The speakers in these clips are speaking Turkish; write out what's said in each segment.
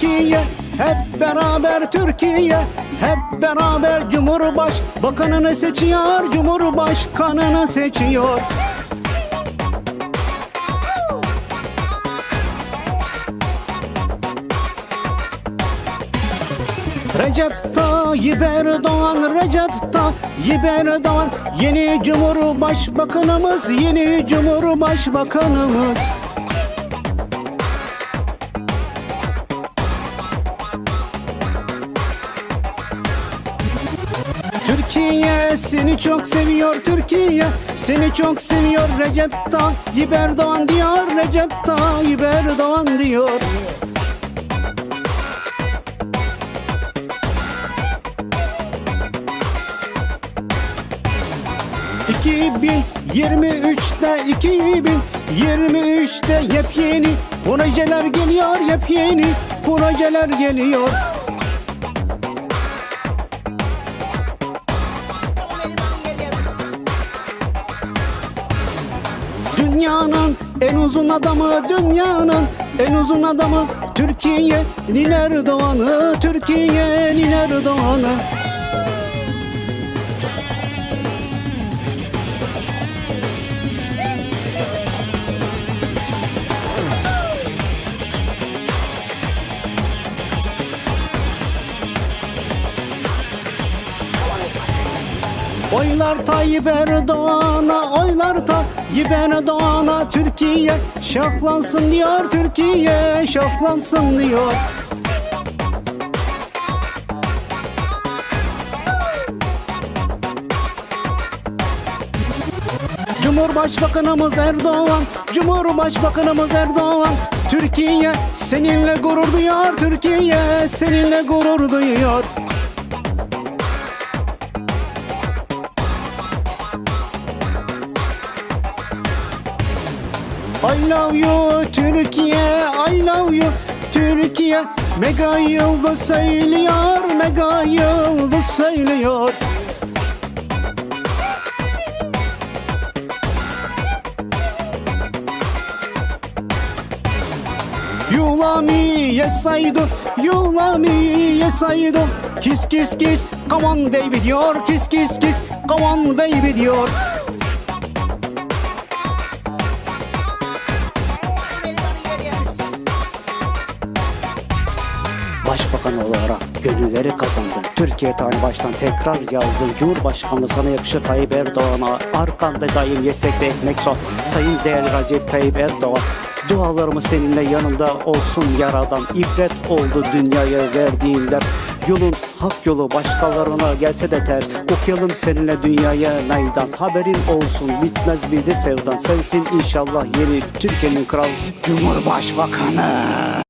Türkiye hep beraber Türkiye. Hep beraber Cumhurbaş Bakanını seçiyor Cumhurbaşkanını seçiyor. Recep Tayyip Erdoğan, Recep Tayyip Erdoğan. Yeni Cumhurbaşkanımız, yeni Cumhurbaşkanımız seni çok seviyor Türkiye seni çok seviyor Recep Tayyip Erdoğan diyor Recep Tayyip Erdoğan diyor. 2023'te 2023'te yepyeni projeler geliyor yepyeni projeler geliyor Dünyanın en uzun adamı dünyanın en uzun adamı. Türkiye Niner Doğan'ı Türkiye Niner Doğan'ı Oylar Tayyip Erdoğan'a, oylar Tayyip Erdoğan'a Türkiye şahlansın diyor, Türkiye şahlansın diyor. Cumhurbaşkanımız Erdoğan, Cumhurbaşkanımız Erdoğan Türkiye seninle gurur duyuyor, Türkiye seninle gurur duyuyor I love you Türkiye I love you Türkiye. Mega yıldız söylüyor Mega yıldız söylüyor. You love me, yes I do You love me, yes I do Kiss kiss kiss, come on baby diyor Kiss kiss kiss, come on baby diyor Başbakan olarak gönülleri kazandı. Türkiye tane baştan tekrar yazdı. Cumhurbaşkanlığı sana yakışır Tayyip Erdoğan'a. Arkanda daim yesek ekmek son. Sayın değerli Recep Tayyip Erdoğan. Dualarımız seninle yanında olsun yaradan. ibret oldu dünyaya verdiğinden. Yolun hak yolu başkalarına gelse de ters. Okuyalım seninle dünyaya naydan. Haberin olsun bitmez bir de sevdan. Sensin inşallah yeni Türkiye'nin kral Cumhurbaşkanı.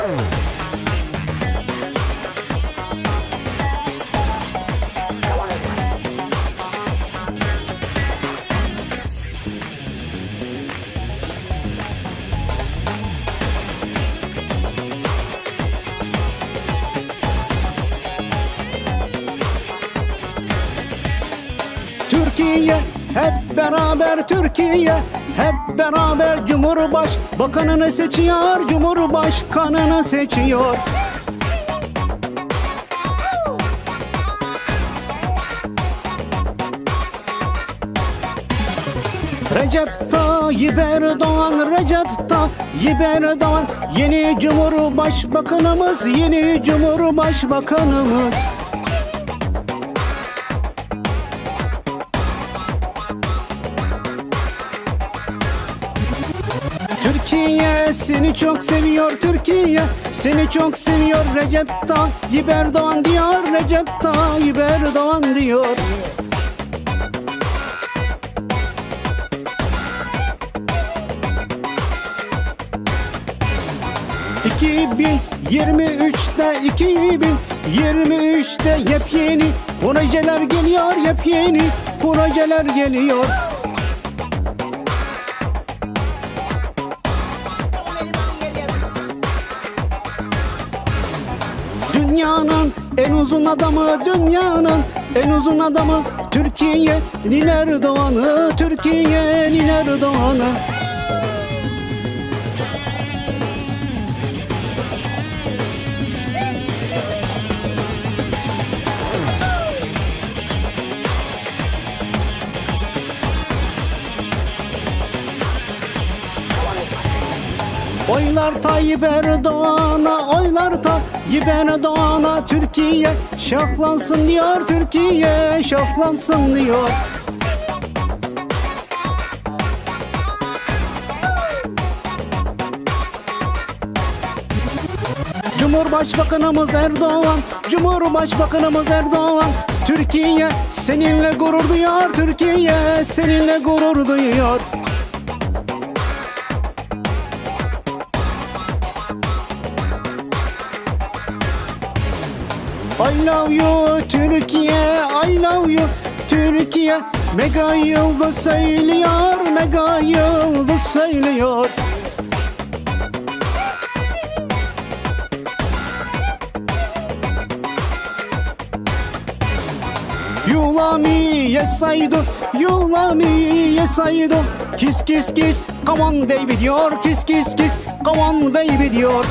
Türkiye beraber Türkiye hep beraber Cumhurbaş Bakanını seçiyor Cumhurbaşkanını seçiyor. Recep Tayyip Erdoğan, Recep Tayyip Erdoğan Yeni Cumhurbaşkanımız, yeni Cumhurbaşkanımız Türkiye seni çok seviyor Türkiye seni çok seviyor. Recep Tayyip Erdoğan diyor Recep Tayyip Erdoğan diyor. 23'te 2023'te yepyeni projeler geliyor yepyeni projeler geliyor Dünyanın en uzun adamı dünyanın en uzun adamı. Türkiye'nin Erdoğan'ı Türkiye'nin Erdoğan'ı Oylar Tayyip Erdoğan'a, oylar Tayyip Erdoğan'a Türkiye şahlansın diyor, Türkiye şahlansın diyor. Cumhurbaşkanımız Erdoğan, Cumhurbaşkanımız Erdoğan Türkiye seninle gurur duyuyor, Türkiye seninle gurur duyuyor I love you Türkiye I love you Türkiye. Mega yıldız söylüyor Mega yıldız söylüyor. You love me, yes I do You love me, yes I do Kiss kiss kiss, come on baby diyor Kiss kiss kiss, come on baby diyor